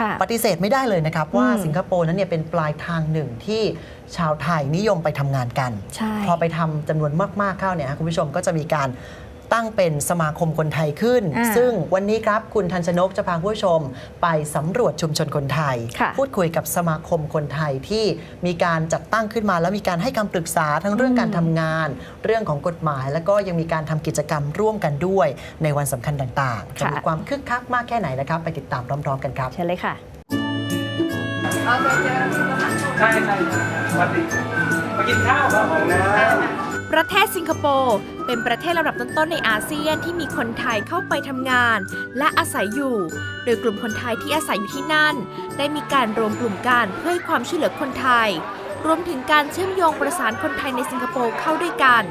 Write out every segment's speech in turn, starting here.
ค่ะปฏิเสธไม่ได้เลยนะครับ ว่าอืมสิงคโปร์นั้นเนี่ยเป็นปลายทางหนึ่งที่ชาวไทยนิยมไปทำงานกันใช่พอไปทำจำนวนมากๆเข้าเนี่ยฮะคุณผู้ชมก็จะมีการ ตั้งเป็นสมาคมคนไทยขึ้นอ่าซึ่งวันนี้ครับคุณทันชนกจะพาคุณผู้ชม ไปสำรวจชุมชนคนไทยค่ะพูดคุยกับสมาคมคนไทยที่มีการจัดตั้งขึ้นมา แล้วมีการให้คำปรึกษาทั้งเรื่องการทำงาน เรื่องของกฎหมาย แล้วก็ยังมีการทำกิจกรรมร่วมกันด้วย ในวันสำคัญต่างๆจะมีความคึกคักมากแค่ไหนนะครับ ไปติดตามพร้อมๆกันครับเชิญเลยค่ะใช่ใช่สวัสดีมากินข้าวครับของน้า ประเทศสิงคโปร์เป็นประเทศลำดับต้นๆในอาเซียนที่มีคนไทยเข้าไปทำงาน และอาศัยอยู่ โดยกลุ่มคนไทยที่อาศัยอยู่ที่นั่น ได้มีการรวมกลุ่มกันเพื่อให้ความช่วยเหลือคนไทย รวมถึงการเชื่อมโยงประสานคนไทยในสิงคโปร์เข้าด้วยกัน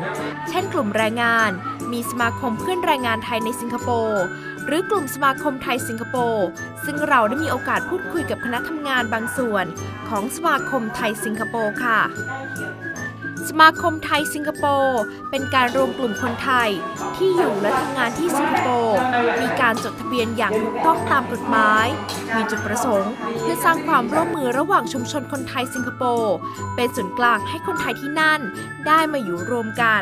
เช่น กลุ่มแรงงาน มีสมาคมเพื่อนแรงงานไทยในสิงคโปร์หรือกลุ่มสมาคมไทยสิงคโปร์ซึ่งเราได้มีโอกาสพูดคุยกับคณะทำงานบางส่วน ของสมาคมไทยสิงคโปร์ค่ะ สมาคมไทยสิงคโปร์เป็นการรวมกลุ่มคนไทย ที่อยู่และทำงานที่สิงคโปร์มีการจดทะเบียนอย่างถูกต้องตามกฎหมาย มีจุดประสงค์ เพื่อสร้างความร่วมมือระหว่างชุมชนคนไทยสิงคโปร์เป็นศูนย์กลางให้คนไทยที่นั่นได้มาอยู่รวมกัน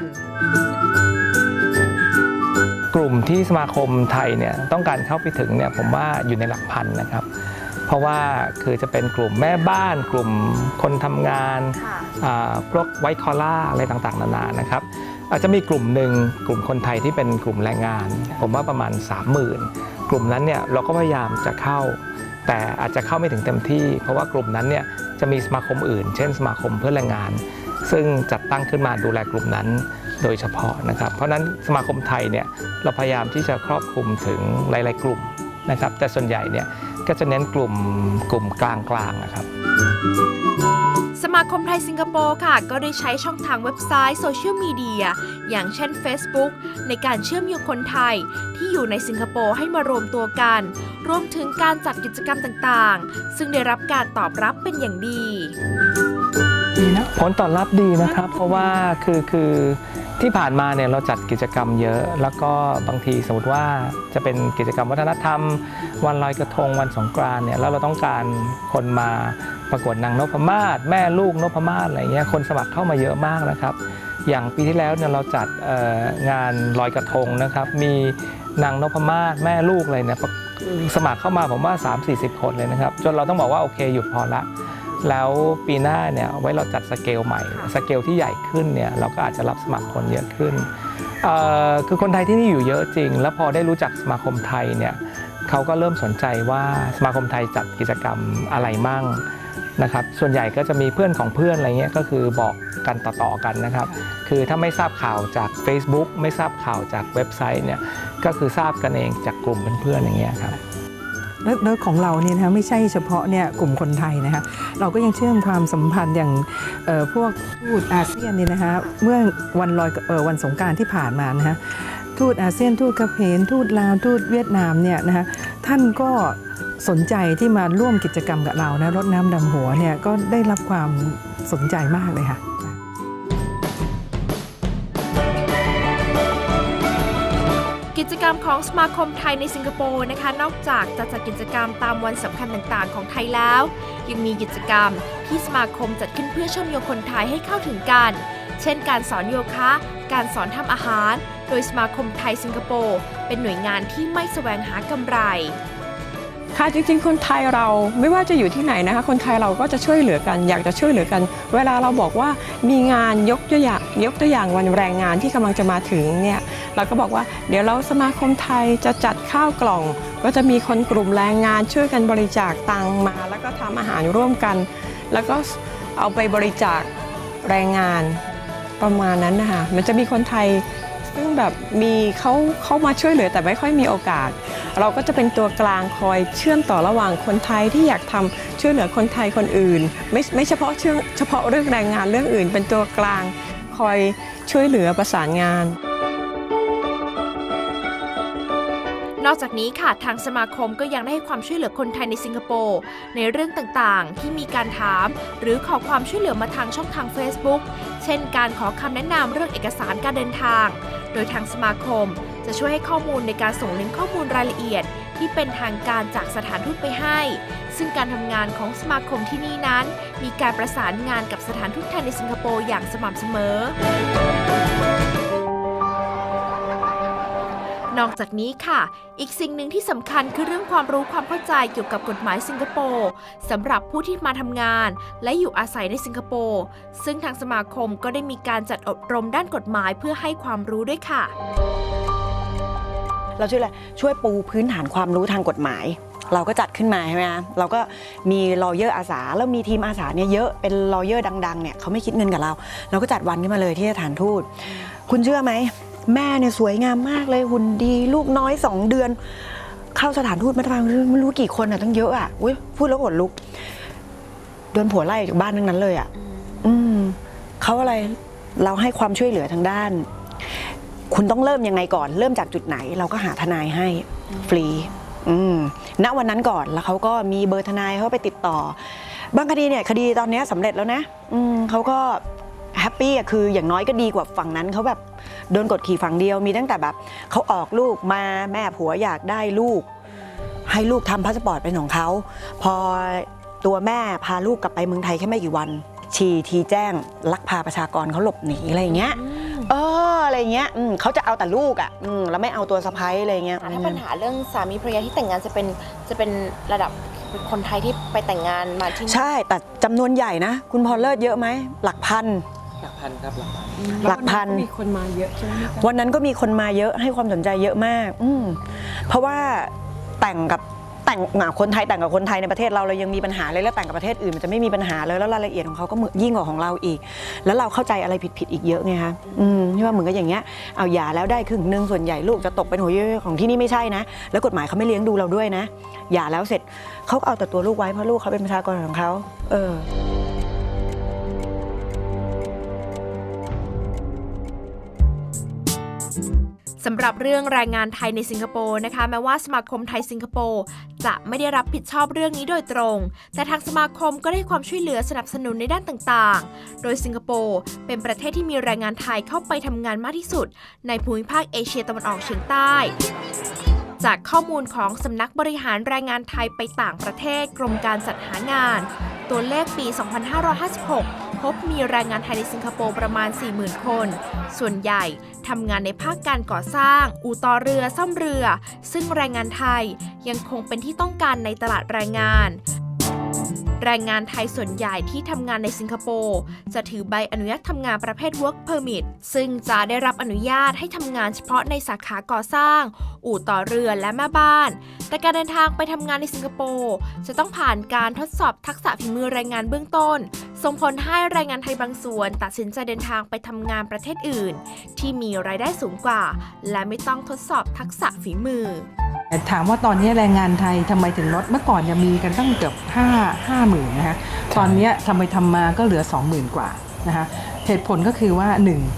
กลุ่มที่สมาคมไทยเนี่ยต้องการเข้าไปถึงเนี่ยผมว่าอยู่ในหลักพันนะครับ เพราะว่าคือจะเป็นกลุ่มแม่บ้านกลุ่มคนทำงานอ่าพวกไวท์คอล่าอะไรต่างๆ นานานะครับอาจจะมีกลุ่มหนึ่งกลุ่มคนไทยที่เป็นกลุ่มแรงงาน ผมว่าประมาณ 30,000 กลุ่มนั้นเนี่ยเราก็พยายามจะเข้า แต่อาจจะเข้าไม่ถึงเต็มที่ เพราะว่ากลุ่มนั้นเนี่ยจะมีสมาคมอื่น เช่น สมาคมเพื่อแรงงาน ซึ่งจัดตั้งขึ้นมาดูแลกลุ่มนั้นโดยเฉพาะนะครับ เพราะฉะนั้นสมาคมไทยเนี่ยเราพยายามที่จะครอบคลุมถึงหลาย ๆ กลุ่มนะครับแต่ส่วนใหญ่เนี่ย ก็จะเน้นกลุ่มกลุ่มกลางๆนะครับสมาคมไทยสิงคโปร์ค่ะ ก็ได้ใช้ช่องทางเว็บไซต์โซเชียลมีเดียอย่างเช่น Facebook ในการเชื่อมโยงคนไทย ที่อยู่ในสิงคโปร์ให้มารวมตัวกัน รวมถึงการจัดกิจกรรมต่างๆ ซึ่งได้รับการตอบรับเป็นอย่างดีผลตอบรับดีนะครับ เพราะว่าคือคือ ที่ผ่านมาเนี่ยเราจัดกิจกรรมเยอะ แล้วก็บางทีสมมติว่าจะเป็นกิจกรรมวัฒนธรรม วันลอยกระทงวันสงกรานเนี่ยแล้วเราต้องการคนมาประกวดนางนพมาศแม่ลูกนพมาศอะไรเงี้ยคนสมัครเข้ามาเยอะมากนะครับ อย่างปีที่แล้วเนี่ยเราจัดงานลอยกระทงนะครับ มีนางนพมาศแม่ลูกอะไรเนี่ยสมัครเข้ามาผมว่า 3-40 คนเลยนะครับ จนเราต้องบอกว่าโอเคหยุดพอละ แล้วปีหน้าเนี่ยไว้เราจัดสเกลใหม่ สเกลที่ใหญ่ขึ้นเนี่ยเราก็อาจจะรับสมัครคนเยอะขึ้นเอ่อคือคนไทยที่นี่อยู่เยอะจริง แล้วพอได้รู้จักสมาคมไทยเนี่ยเขาก็เริ่มสนใจว่าสมาคมไทยจัดกิจกรรมอะไรมั่งนะครับ ส่วนใหญ่ก็จะมีเพื่อนของเพื่อนอะไรเงี้ยก็คือบอกกันต่อๆกันนะครับ คือถ้าไม่ทราบข่าวจาก Facebook ไม่ทราบข่าวจากเว็บไซต์เนี่ยก็คือทราบกันเองจากกลุ่มเพื่อนๆอย่างเงี้ยครับ แล้วแล้วของเราเนี่ยนะคะไม่ใช่เฉพาะเนี่ยกลุ่มคนไทยนะคะเราก็ยังเชื่อมความสัมพันธ์อย่างพวกทูตอาเซียนเนี่ยนะคะเมื่อวันลอยอวันสงการที่ผ่านมานะคะทูตอาเซียนทูตกระเพนทูตลาวทูตเวียดนามเนี่ยนะคะท่านก็สนใจที่มาร่วมกิจกรรมกับเรานะรดน้ำดำหัวเนี่ยก็ได้รับความสนใจมากเลยค่ะ จกรรมของสมาคมไทยในสิงคโปร์นะคะ นอกจากจะจัดกิจกรรมตามวันสำคัญต่างๆ ของไทยแล้ว ยังมีกิจกรรมที่สมาคมจัดขึ้นเพื่อเชื่อมโยงคนไทยให้เข้าถึงกัน เช่น การสอนโยคะ การสอนทำอาหาร โดยสมาคมไทยสิงคโปร์เป็นหน่วยงานที่ไม่แสวงหากำไร ค่ะจริงๆ คนไทยเราไม่ว่าจะอยู่ที่ไหนนะคะคนไทยเราก็จะช่วยเหลือกัน อยากจะช่วยเหลือกัน เวลาเราบอกว่ามีงานยกตัวอย่างยกตัวอย่างวันแรงงานที่กำลังจะมาถึงเนี่ยเราก็บอกว่าเดี๋ยวเราสมาคมไทยจะจัดข้าวกล่อง ก็จะมีคนกลุ่มแรงงานช่วยกันบริจาคตังมา แล้วก็ทำอาหารร่วมกัน แล้วก็เอาไปบริจาคแรงงานประมาณนั้นนะคะมันจะมีคนไทย ซึ่งแบบมีเขาเขามาช่วยเหลือแต่ไม่ค่อยมีโอกาส เราก็จะเป็นตัวกลางคอยเชื่อมต่อระหว่างคนไทยที่อยากทำช่วยเหลือคนไทยคนอื่น ไม่ไม่เฉพาะเชื่อเฉพาะเรื่องแรงงานเรื่องอื่น เป็นตัวกลางคอยช่วยเหลือประสานงาน อกจากนี้ค่ะทางสมาคมก็ยังได้ให้ความช่วยเหลือคนไทยในสิงคโปร์ในเรื่องต่างๆ ที่มีการถาม หรือขอความช่วยเหลือมาทางช่องทาง Facebook เช่น การขอคำแนะนำเรื่องเอกสารการเดินทาง โดยทางสมาคม จะช่วยให้ข้อมูลในการส่งลิงก์ข้อมูลรายละเอียด ที่เป็นทางการจากสถานทูตไปให้ ซึ่งการทำงานของสมาคมที่นี่นั้น มีการประสานงานกับสถานทูตไทยในสิงคโปร์อย่างสม่ำเสมอ นอกจากนี้ค่ะ อีกสิ่งหนึ่งที่สำคัญคือเรื่องความรู้ความเข้าใจเกี่ยวกับกฎหมายสิงคโปร์สำหรับผู้ที่มาทำงาน และอยู่อาศัยในสิงคโปร์ซึ่งทางสมาคมก็ได้มีการจัดอบรมด้านกฎหมายเพื่อให้ความรู้ด้วยค่ะ เราช่วยอะไรช่วยปูพื้นฐานความรู้ทางกฎหมายเราก็จัดขึ้นมาใช่ไหมคะเราก็มีลอเยอร์อาสา แล้วมีทีมอาสาเนี่ยเยอะ เป็นลอเยอร์ดังๆ เนี่ยเขาไม่คิดเงินกับเรา เราก็จัดวันขึ้นมาเลยที่สถานทูต คุณเชื่อไหม แม่เนี่ยสวยงามมากเลยหุ่นดี ลูกน้อยสองเดือน เข้าสถานทูตมาทำไม่รู้กี่คนอะตั้งเยอะอะอุ้ยพูดแล้วขนลุกโดนผัวไล่จากบ้านทั้งนั้นเลยอะ อืมเขาอะไรเราให้ความช่วยเหลือทางด้าน คุณต้องเริ่มยังไงก่อน เริ่มจากจุดไหน เราก็หาทนายให้ฟรีอืมณวันนั้นก่อนแล้วเขาก็มีเบอร์ทนายเขาไปติดต่อบางคดีเนี่ย คดีตอนนี้สำเร็จแล้วนะอืมเขาก็ แฮปปี้อะคืออย่างน้อยก็ดีกว่าฝั่งนั้นเขาแบบโดนกดขี่ฝั่งเดียวมีตั้งแต่แบบเขาออกลูกมาแม่ผัวอยากได้ลูก ให้ลูกทำพาสปอร์ตเป็นของเขาพอตัวแม่พาลูกกลับไปเมืองไทยแค่ไม่กี่วัน ชีทีแจ้งลักพาประชากรเขาหลบหนีอะไรอย่างเงี้ยเอออะไรเงี้ยอืมเขาจะเอาแต่ลูกอะอืมแล้วไม่เอาตัวสะพ้ายอะไรเงี้ย ถ้าปัญหาเรื่องสามีภรรยาที่แต่งงานจะเป็นจะเป็นระดับคนไทยที่ไปแต่งงานมาที่นี่ ใช่ แต่จำนวนใหญ่นะ คุณพอเลิศเยอะไหม หลักพัน หลักพันครับหลักพันหลักพันมีคนมาเยอะใช่ไหมคะวันนั้นก็มีคนมาเยอะให้ความสนใจเยอะมาก อืมเพราะว่าแต่งกับแต่งอะคนไทยแต่งกับคนไทยในประเทศเราเรายังมีปัญหาเลยแล้วแต่งกับประเทศอื่นมันจะไม่มีปัญหาเลยแล้วรายละเอียดของเขาก็ยิ่งกว่าของเราอีก แล้วเราเข้าใจอะไรผิดๆอีกเยอะไงคะอืมที่ว่าเหมือนกับอย่างเงี้ยเอาหย่าแล้วได้ครึ่งหนึ่งส่วนใหญ่ลูกจะตกเป็นหัวเยอะของที่นี่ไม่ใช่นะ แล้วกฎหมายเขาไม่เลี้ยงดูเราด้วยนะหย่าแล้วเสร็จเขาก็เอาแต่ตัวลูกไว้เพราะลูกเขาเป็นประชากรของเขาเออำหรับเรื่องแรงงานไทยในสิงคโปร์นะคะ แม้ว่าสมาคมไทยสิงคโปร์จะไม่ได้รับผิดชอบเรื่องนี้โดยตรง แต่ทางสมาคมก็ได้ความช่วยเหลือสนับสนุนในด้านต่างๆ โดยสิงคโปร์เป็นประเทศที่มีแรงงานไทยเข้าไปทำงานมากที่สุด ในภูมิภาคเอเชียตะวันออกเฉียงใต้จากข้อมูลของสำนักบริหารแรงงานไทยไปต่างประเทศกรมการจัดหางาน ตัวเลขปี 2556 พบมีแรงงานไทยในสิงคโปร์ประมาณ 40,000 คน ส่วนใหญ่ทำงานในภาคการก่อสร้าง อู่ต่อเรือ ซ่อมเรือ ซึ่งแรงงานไทยยังคงเป็นที่ต้องการในตลาดแรงงาน แรงงานไทยส่วนใหญ่ที่ทำงานในสิงคโปร์จะถือใบอนุญาตทำงานประเภท work permit ซึ่งจะได้รับอนุญาตให้ทำงานเฉพาะในสาขาก่อสร้าง อู่ต่อเรือและแม่บ้าน แต่การเดินทางไปทำงานในสิงคโปร์จะต้องผ่านการทดสอบทักษะฝีมือแรงงานเบื้องต้น ส่งผลให้แรงงานไทยบางส่วน ตัดสินใจเดินทางไปทำงานประเทศอื่น ที่มีรายได้สูงกว่า และไม่ต้องทดสอบทักษะฝีมือ ถามว่าตอนนี้แรงงานไทยทำไมถึงลดเมื่อก่อนเนี่ยมีกันตั้งเกือบ5 5หมื่นนะคะตอนเนี้ยทำไมทำมาก็เหลือ 20,000 กว่านะคะเหตุผลก็คือว่า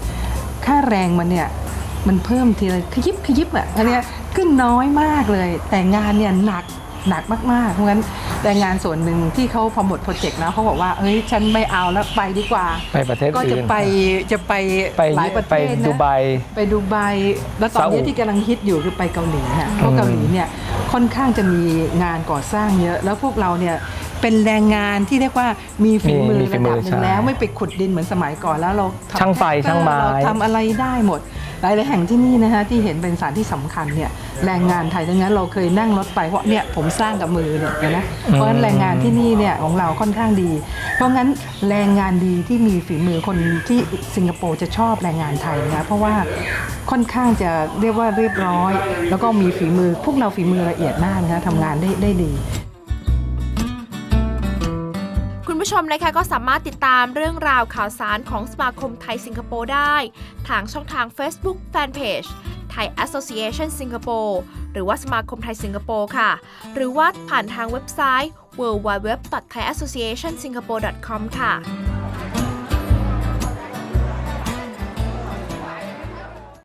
1 ค่าแรงมันเนี่ยมันเพิ่มทีละขยิบขยิบอะอันเนี้ยขึ้นน้อยมากเลย แต่งานเนี่ยหนัก หนักมากๆ เพราะงั้นแรงงานส่วนหนึ่งที่เขาพอหมดโปรเจกต์แล้วเขาบอกว่าเฮ้ยฉันไม่เอาแล้วไปดีกว่า ไปประเทศก็จะอื่น ไปจะไปไปหลายประเทไปศนะ ดูไบ ไปดูไบแล้วตอนนี้ซาอุ ที่กำลังฮิตอยู่คือไปเกาหลีค่ะเพราะอืมเกาหลีเนี่ยค่อนข้างจะมีงานก่อสร้างเยอะ แล้วพวกเราเนี่ยเป็นแรงงานที่เรียกว่ามีฝีมือมีฝีระมืดัอบหนึ่ใช่งแล้วไม่ไปขุดดินเหมือนสมัยก่อนแล้วเราทำช่างไฟช่างไม้ เราทำอะไรได้หมด หลายๆแห่งที่นี่นะคะที่เห็นเป็นสถานที่สำคัญเนี่ยแรงงานไทยทั้งนั้นเราเคยนั่งรถไปเพราะเนี่ยผมสร้างกับมือเนี่ยเห็นะเพราะฉะนั้นแรงงานที่นี่เนี่ยของเราค่อนข้างดี เพราะงั้นแรงงานดีที่มีฝีมือคนที่สิงคโปร์จะชอบแรงงานไทยนะเพราะว่าค่อนข้างจะเรียกว่าเรียบร้อย แล้วก็มีฝีมือพวกเราฝีมือละเอียดมากนะคะทำงานได้ได้ดี ชมนะคะก็สามารถติดตามเรื่องราวข่าวสารของสมาคมไทยสิงคโปร์ได้ ทางช่องทาง Facebook Fanpage Thai Association Singapore หรือว่าสมาคมไทยสิงคโปร์ค่ะ หรือว่าผ่านทางเว็บไซต์ www.thaiassociationsingapore.com ค่ะ